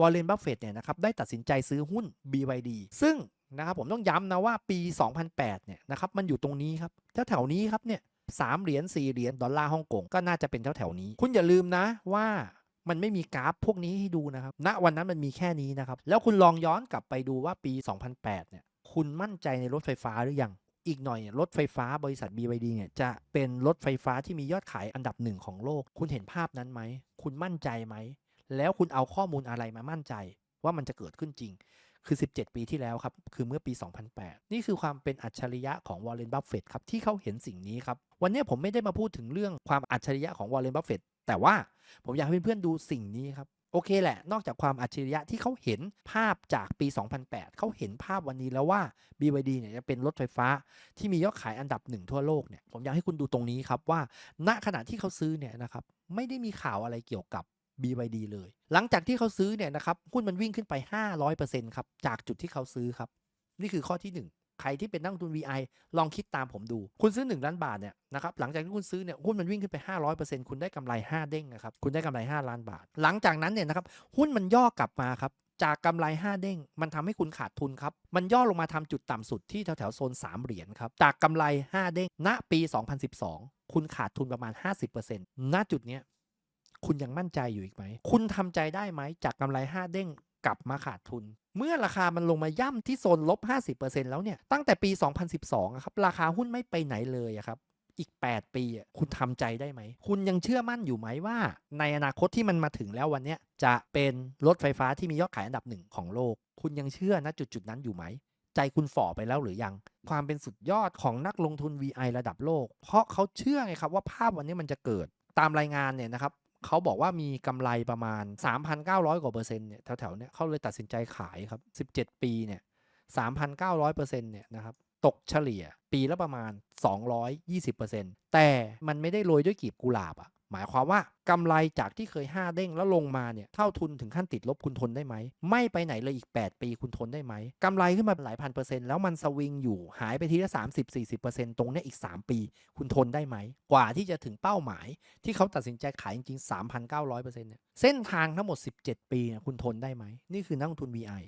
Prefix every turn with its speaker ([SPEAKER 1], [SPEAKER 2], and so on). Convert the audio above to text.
[SPEAKER 1] วอร์เรนบัฟเฟตเนี่ยนะครับได้ตัดสินใจซื้อหุ้น BYD ซึ่งนะครับผมต้องย้ำนะว่าปี 2008 เนี่ยนะครับมันอยู่ตรงนี้ครับแถวๆนี้ครับเนี่ยสามเหรียญสี่เหรียญดอลลาร์ฮ่องกงก็น่าจะเป็นแถวๆนี้ คุณอย่าลืมนะว่ามันไม่มีกราฟพวกนี้ให้ดูนะครับณวันนั้นมันมีแค่นี้นะครับ แล้วคุณลองย้อนกลับไปดูว่าปี 2008 เนี่ย คุณมั่นใจในรถไฟฟ้าหรือยัง อีกหน่อยรถไฟฟ้าบริษัท BYD เนี่ยจะเป็นรถไฟฟ้าที่มียอดขายอันดับหนึ่งของโลก คุณเห็นภาพนั้นไหม คุณมั่นใจไหม แล้วคุณเอาข้อมูลอะไรมามั่นใจว่ามันจะเกิดขึ้นจริง คือ 17 ปีที่แล้วครับ คือเมื่อปี 2008 นี่คือความเป็นอัจฉริยะของวอร์เรน บัฟเฟตครับ ที่เขาเห็นสิ่งนี้ครับ วันนี้ผมไม่ได้มาพูดถึงเรื่องความอัจฉริยะของวอร์เรน บัฟเฟตแต่ว่าผมอยากให้เพื่อนๆดูสิ่งนี้ครับ โอเคแหละ นอกจากความอัจฉริยะที่เขาเห็นภาพจากปี 2008 เขาเห็นภาพวันนี้แล้วว่า BYD เนี่ยจะเป็นรถไฟฟ้าที่มียอดขายอันดับหนึ่งทั่วโลกเนี่ย ผมอยากให้คุณดูตรงนี้ครับว่า ณ ขณะที่เขาซื้อเนี่ยนะครับ ไม่ได้มีข่าวอะไรเกี่ยวกับ BYD เลย หลังจากที่เขาซื้อเนี่ยนะครับหุ้นมันวิ่งขึ้นไป 500%ครับจากจุดที่เขาซื้อครับนี่คือข้อที่ 1ใครที่เป็นนักลงทุน VI ลองคิดตามผมดู คุณซื้อ 1 ล้านบาทเนี่ยนะครับ หลังจากที่คุณซื้อเนี่ยหุ้นมันวิ่งขึ้นไป 500%คุณได้กำไร 5 เด้งนะครับ คุณได้กำไร 5 ล้านบาท หลังจากนั้นเนี่ยนะครับหุ้นมันย่อกลับมาครับ จากกำไร 5 เด้ง มันทำให้คุณขาดทุนครับ มันย่อลงมาทำจุดต่ำสุดที่แถวแถวๆโซน 3 เหรียญครับ จากกำไร 5 เด้ง ณ ปี 2012 คุณขาดทุนประมาณ 50%ณ จุดเนี้ย คุณยังมั่นใจอยู่อีกไหม คุณทำใจได้ไหมจากกำไร5เด้งกลับมาขาดทุน เมื่อราคามันลงมาย่ำที่โซนลบ 50%แล้วเนี่ย ตั้งแต่ปี 2012อะครับ ราคาหุ้นไม่ไปไหนเลยครับอีก 8 ปีอะคุณทำใจได้ไหม คุณยังเชื่อมั่นอยู่ไหมว่า ในอนาคตที่มันมาถึงแล้ววันเนี้ยจะเป็นรถไฟฟ้าที่มียอดขายอันดับหนึ่งของโลก คุณยังเชื่อณจุดจุดนั้นอยู่ไหม ใจคุณฝ่อไปแล้วหรือยัง ความเป็นสุดยอดของนักลงทุน VI ระดับโลก เพราะเขาเชื่อไงครับว่าภาพวันนี้มันจะเกิดตามรายงานเนี่ยนะครับ เขาบอกว่ามีกำไรประมาณ 3,900 กว่าเปอร์เซ็นต์เนี่ยแถวๆเนี่ยเขาเลยตัดสินใจขายครับ 17 ปีเนี่ย 3,900เปอร์เซ็นต์เนี่ยนะครับตกเฉลี่ยปีละประมาณ 220เปอร์เซ็นต์แต่มันไม่ได้โรยด้วยกีบกุหลาบอะ หมายความว่ากำไรจากที่เคย 5 เด้งแล้วลงมาเนี่ยเท่าทุนถึงขั้นติดลบคุณทนได้ไหม ไม่ไปไหนเลยอีก 8 ปีคุณทนได้ไหมกำไรขึ้นมาหลายพันเปอร์เซ็นต์แล้วมันสวิงอยู่หายไปทีละ30-40%ตรงเนี้ยอีก 3 ปี คุณทนได้ไหม กว่าที่จะถึงเป้าหมาย ที่เขาตัดสินใจขายจริงๆ3,900%เนี่ยเส้นทางทั้งหมด 17 ปีเนี่ยคุณทนได้ไหมนี่คือนักลงทุน VI